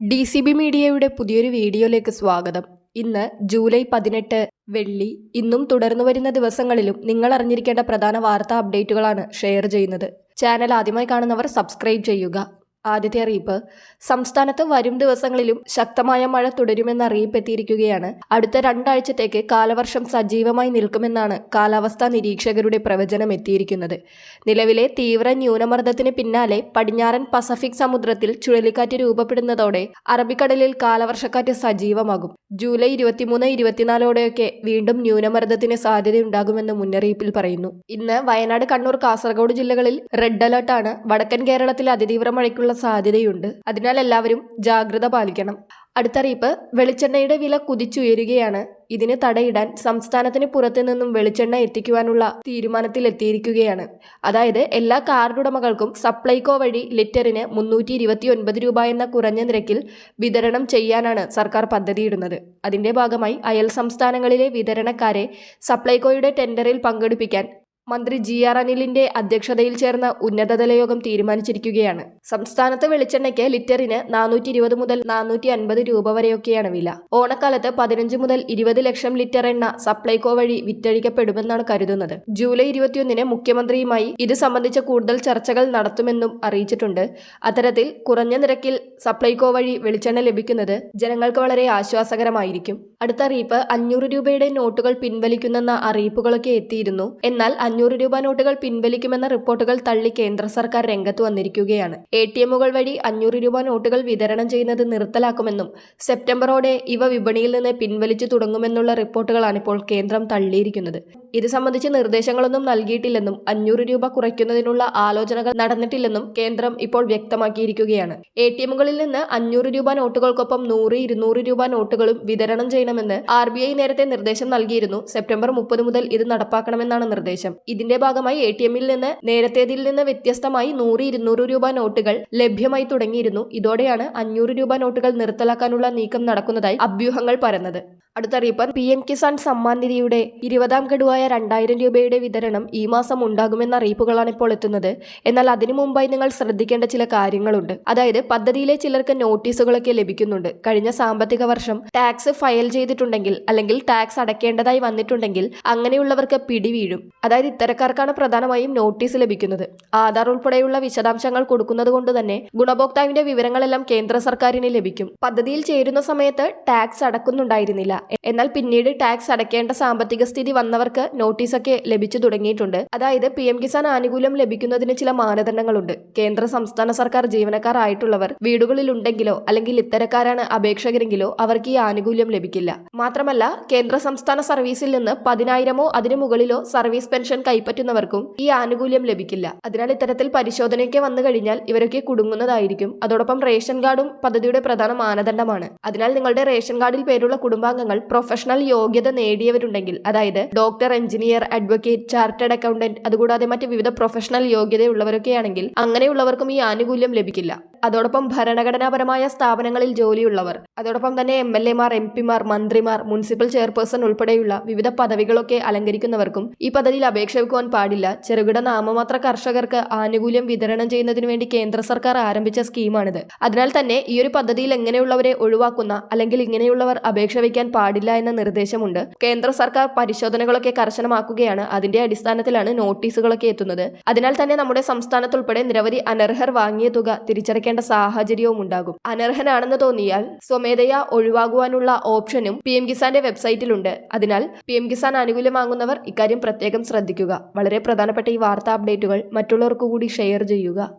D C B മീഡിയയുടെ പുതിയൊരു വീഡിയോയിലേക്ക് സ്വാഗതം. ഇന്ന് ജൂലൈ പതിനെട്ട് വെള്ളി. ഇന്നും തുടർന്നു വരുന്ന ദിവസങ്ങളിലും നിങ്ങൾ അറിഞ്ഞിരിക്കേണ്ട പ്രധാന വാർത്താ അപ്ഡേറ്റുകളാണ് ഷെയർ ചെയ്യുന്നത്. ചാനൽ ആദ്യമായി കാണുന്നവർ സബ്സ്ക്രൈബ് ചെയ്യുക. ആദ്യത്തെ അറിയിപ്പ്. സംസ്ഥാനത്ത് വരും ദിവസങ്ങളിലും ശക്തമായ മഴ തുടരുമെന്ന് അറിയിപ്പെത്തിയിരിക്കുകയാണ്. അടുത്ത രണ്ടാഴ്ചത്തേക്ക് കാലവർഷം സജീവമായി നിൽക്കുമെന്നാണ് കാലാവസ്ഥാ നിരീക്ഷകരുടെ പ്രവചനം എത്തിയിരിക്കുന്നത്. നിലവിലെ തീവ്ര ന്യൂനമർദ്ദത്തിന് പിന്നാലെ പടിഞ്ഞാറൻ പസഫിക് സമുദ്രത്തിൽ ചുഴലിക്കാറ്റ് രൂപപ്പെടുന്നതോടെ അറബിക്കടലിൽ കാലവർഷക്കാറ്റ് സജീവമാകും. ജൂലൈ ഇരുപത്തിമൂന്ന് ഇരുപത്തിനാലോടെയൊക്കെ വീണ്ടും ന്യൂനമർദ്ദത്തിന് സാധ്യതയുണ്ടാകുമെന്ന് മുന്നറിയിപ്പിൽ പറയുന്നു. ഇന്ന് വയനാട് കണ്ണൂർ കാസർഗോഡ് ജില്ലകളിൽ റെഡ് അലർട്ടാണ്. വടക്കൻ കേരളത്തിൽ അതിതീവ്ര മഴയ്ക്കുള്ള സാധ്യതയുണ്ട്. അതിനാൽ എല്ലാവരും ജാഗ്രത പാലിക്കണം. അടുത്തറിയിപ്പ് വെളിച്ചെണ്ണയുടെ വില കുതിച്ചുയരുകയാണ്. ഇതിന് തടയിടാൻ സംസ്ഥാനത്തിന് പുറത്തു നിന്നും വെളിച്ചെണ്ണ എത്തിക്കുവാനുള്ള തീരുമാനത്തിലെത്തിയിരിക്കുകയാണ്. അതായത് എല്ലാ കാർഡുടമകൾക്കും സപ്ലൈകോ വഴി ലിറ്ററിന് മുന്നൂറ്റി ഇരുപത്തി ഒൻപത് രൂപ എന്ന കുറഞ്ഞ നിരക്കിൽ വിതരണം ചെയ്യാനാണ് സർക്കാർ പദ്ധതിയിടുന്നത്. അതിന്റെ ഭാഗമായി അയൽ സംസ്ഥാനങ്ങളിലെ വിതരണക്കാരെ സപ്ലൈകോയുടെ ടെൻഡറിൽ പങ്കെടുപ്പിക്കാൻ മന്ത്രി ജി ആർ അനിലിന്റെ അധ്യക്ഷതയിൽ ചേർന്ന ഉന്നതതല യോഗം തീരുമാനിച്ചിരിക്കുകയാണ്. സംസ്ഥാനത്ത് വെളിച്ചെണ്ണയ്ക്ക് ലിറ്ററിന് നാനൂറ്റി ഇരുപത് മുതൽ നാനൂറ്റി അൻപത് രൂപ വരെയൊക്കെയാണ് വില. ഓണക്കാലത്ത് പതിനഞ്ച് മുതൽ ഇരുപത് ലക്ഷം ലിറ്റർ എണ്ണ സപ്ലൈകോ വഴി വിറ്റഴിക്കപ്പെടുമെന്നാണ് കരുതുന്നത്. ജൂലൈ ഇരുപത്തിയൊന്നിന് മുഖ്യമന്ത്രിയുമായി ഇത് സംബന്ധിച്ച കൂടുതൽ ചർച്ചകൾ നടത്തുമെന്നും അറിയിച്ചിട്ടുണ്ട്. അത്തരത്തിൽ കുറഞ്ഞ നിരക്കിൽ സപ്ലൈകോ വഴി വെളിച്ചെണ്ണ ലഭിക്കുന്നത് ജനങ്ങൾക്ക് വളരെ ആശ്വാസകരമായിരിക്കും. അടുത്ത അറിയിപ്പ് അഞ്ഞൂറ് രൂപയുടെ നോട്ടുകൾ പിൻവലിക്കുന്നെന്ന അറിയിപ്പുകളൊക്കെ എത്തിയിരുന്നു. എന്നാൽ അഞ്ഞൂറ് രൂപ നോട്ടുകൾ പിൻവലിക്കുമെന്ന റിപ്പോർട്ടുകൾ തള്ളി കേന്ദ്ര സർക്കാർ രംഗത്ത് വന്നിരിക്കുകയാണ്. എ ടി എമ്മുകൾ വഴി അഞ്ഞൂറ് രൂപ നോട്ടുകൾ വിതരണം ചെയ്യുന്നത് നിർത്തലാക്കുമെന്നും സെപ്റ്റംബറോടെ ഇവ വിപണിയിൽ നിന്ന് പിൻവലിച്ചു തുടങ്ങുമെന്നുള്ള റിപ്പോർട്ടുകളാണ് ഇപ്പോൾ കേന്ദ്രം തള്ളിയിരിക്കുന്നത്. ഇത് സംബന്ധിച്ച് നിർദ്ദേശങ്ങളൊന്നും നൽകിയിട്ടില്ലെന്നും അഞ്ഞൂറ് രൂപ കുറയ്ക്കുന്നതിനുള്ള ആലോചനകൾ നടന്നിട്ടില്ലെന്നും കേന്ദ്രം ഇപ്പോൾ വ്യക്തമാക്കിയിരിക്കുകയാണ്. എ ടി എമ്മുകളിൽ നിന്ന് അഞ്ഞൂറ് രൂപ നോട്ടുകൾക്കൊപ്പം നൂറ് ഇരുന്നൂറ് രൂപ നോട്ടുകളും വിതരണം ചെയ്യണമെന്ന് ആർ ബി ഐ നേരത്തെ നിർദ്ദേശം നൽകിയിരുന്നു. സെപ്റ്റംബർ മുപ്പത് മുതൽ ഇത് നടപ്പാക്കണമെന്നാണ് നിർദ്ദേശം. ഇതിന്റെ ഭാഗമായി എ ടി എമ്മിൽ നിന്ന് നേരത്തേതിൽ നിന്ന് വ്യത്യസ്തമായി നൂറ് ഇരുന്നൂറ് രൂപ നോട്ടുകൾ ലഭ്യമായി തുടങ്ങിയിരുന്നു. ഇതോടെയാണ് അഞ്ഞൂറ് രൂപ നോട്ടുകൾ നിർത്തലാക്കാനുള്ള നീക്കം നടക്കുന്നതായി അഭ്യൂഹങ്ങൾ പരന്നത്. അടുത്തറിയിപ്പ് പി എം കിസാൻ സമ്മാൻ നിധിയുടെ ഇരുപതാം ഗഡുവായ രണ്ടായിരം രൂപയുടെ വിതരണം ഈ മാസം ഉണ്ടാകുമെന്ന അറിയിപ്പുകളാണ് ഇപ്പോൾ എത്തുന്നത്. എന്നാൽ അതിനു മുമ്പായി നിങ്ങൾ ശ്രദ്ധിക്കേണ്ട ചില കാര്യങ്ങളുണ്ട്. അതായത് പദ്ധതിയിലെ ചിലർക്ക് നോട്ടീസുകളൊക്കെ ലഭിക്കുന്നുണ്ട്. കഴിഞ്ഞ സാമ്പത്തിക വർഷം ടാക്സ് ഫയൽ ചെയ്തിട്ടുണ്ടെങ്കിൽ അല്ലെങ്കിൽ ടാക്സ് അടയ്ക്കേണ്ടതായി വന്നിട്ടുണ്ടെങ്കിൽ അങ്ങനെയുള്ളവർക്ക് പിടി വീഴും അതായത് ഇത്തരക്കാർക്കാണ് പ്രധാനമായും നോട്ടീസ് ലഭിക്കുന്നത്. ആധാർ ഉൾപ്പെടെയുള്ള വിശദാംശങ്ങൾ കൊടുക്കുന്നത് കൊണ്ട് തന്നെ ഗുണഭോക്താവിന്റെ വിവരങ്ങളെല്ലാം കേന്ദ്ര സർക്കാരിന് ലഭിക്കും. പദ്ധതിയിൽ ചേരുന്ന സമയത്ത് ടാക്സ് അടക്കുന്നുണ്ടായിരുന്നില്ല. എന്നാൽ പിന്നീട് ടാക്സ് അടയ്ക്കേണ്ട സാമ്പത്തിക സ്ഥിതി വന്നവർക്ക് നോട്ടീസൊക്കെ ലഭിച്ചു തുടങ്ങിയിട്ടുണ്ട്. അതായത് പി എം കിസാൻ ആനുകൂല്യം ലഭിക്കുന്നതിന് ചില മാനദണ്ഡങ്ങളുണ്ട്. കേന്ദ്ര സംസ്ഥാന സർക്കാർ ജീവനക്കാരായിട്ടുള്ളവർ വീടുകളിൽ ഉണ്ടെങ്കിലോ അല്ലെങ്കിൽ ഇത്തരക്കാരാണ് അപേക്ഷകരെങ്കിലോ അവർക്ക് ഈ ആനുകൂല്യം ലഭിക്കില്ല. മാത്രമല്ല കേന്ദ്ര സംസ്ഥാന സർവീസിൽ നിന്ന് പതിനായിരമോ അതിനു മുകളിലോ സർവീസ് പെൻഷൻ കൈപ്പറ്റുന്നവർക്കും ഈ ആനുകൂല്യം ലഭിക്കില്ല. അതിനാൽ ഇത്തരത്തിൽ പരിശോധനയ്ക്ക് വന്നു കഴിഞ്ഞാൽ ഇവരൊക്കെ കുടുങ്ങുന്നതായിരിക്കും. അതോടൊപ്പം റേഷൻ കാർഡും പദ്ധതിയുടെ പ്രധാന മാനദണ്ഡമാണ്. അതിനാൽ നിങ്ങളുടെ റേഷൻ കാർഡിൽ പേരുള്ള കുടുംബാംഗങ്ങൾ പ്രൊഫഷണൽ യോഗ്യത നേടിയവരുണ്ടെങ്കിൽ അതായത് doctor engineer advocate chartered accountant അതുകൂടാതെ മറ്റ് വിവിധ പ്രൊഫഷണൽ യോഗ്യതയുള്ളവരൊക്കെയാണെങ്കിൽ അങ്ങനെയുള്ളവർക്കും ഈ ആനുകൂല്യം ലഭിക്കില്ല. അതോടൊപ്പം ഭരണഘടനാപരമായ സ്ഥാപനങ്ങളിൽ ജോലിയുള്ളവർ അതോടൊപ്പം തന്നെ എം എൽ എമാർ എം പിമാർ മന്ത്രിമാർ മുനിസിപ്പൽ ചെയർപേഴ്സൺ ഉൾപ്പെടെയുള്ള വിവിധ പദവികളൊക്കെ അലങ്കരിക്കുന്നവർക്കും ഈ പദ്ധതിയിൽ അപേക്ഷ വെക്കുവാൻ പാടില്ല. ചെറുകിട നാമമാത്ര കർഷകർക്ക് ആനുകൂല്യം വിതരണം ചെയ്യുന്നതിന് വേണ്ടി കേന്ദ്ര സർക്കാർ ആരംഭിച്ച സ്കീമാണിത്. അതിനാൽ തന്നെ ഈ ഒരു പദ്ധതിയിൽ എങ്ങനെയുള്ളവരെ ഒഴിവാക്കുന്ന അല്ലെങ്കിൽ ഇങ്ങനെയുള്ളവർ അപേക്ഷ വയ്ക്കാൻ പാടില്ല എന്ന നിർദ്ദേശമുണ്ട്. കേന്ദ്ര സർക്കാർ പരിശോധനകളൊക്കെ കർശനമാക്കുകയാണ്. അതിന്റെ അടിസ്ഥാനത്തിലാണ് നോട്ടീസുകളൊക്കെ എത്തുന്നത്. അതിനാൽ തന്നെ നമ്മുടെ സംസ്ഥാനത്തുൾപ്പെടെ നിരവധി അനർഹർ വാങ്ങിയ തുക തിരിച്ചടയ്ക്കേണ്ട സാഹചര്യവും ഉണ്ടാകും. അനർഹനാണെന്ന് തോന്നിയാൽ സ്വമേധയാ ഒഴിവാകുവാനുള്ള ഓപ്ഷനും പി എം കിസാന്റെ വെബ്സൈറ്റിലുണ്ട്. അതിനാൽ പി എം കിസാൻ ആനുകൂല്യം വാങ്ങുന്നവർ ഇക്കാര്യം പ്രത്യേകം ശ്രദ്ധിക്കുക. വളരെ പ്രധാനപ്പെട്ട ഈ വാർത്താ അപ്ഡേറ്റുകൾ മറ്റുള്ളവർക്കു കൂടി ഷെയർ ചെയ്യുക.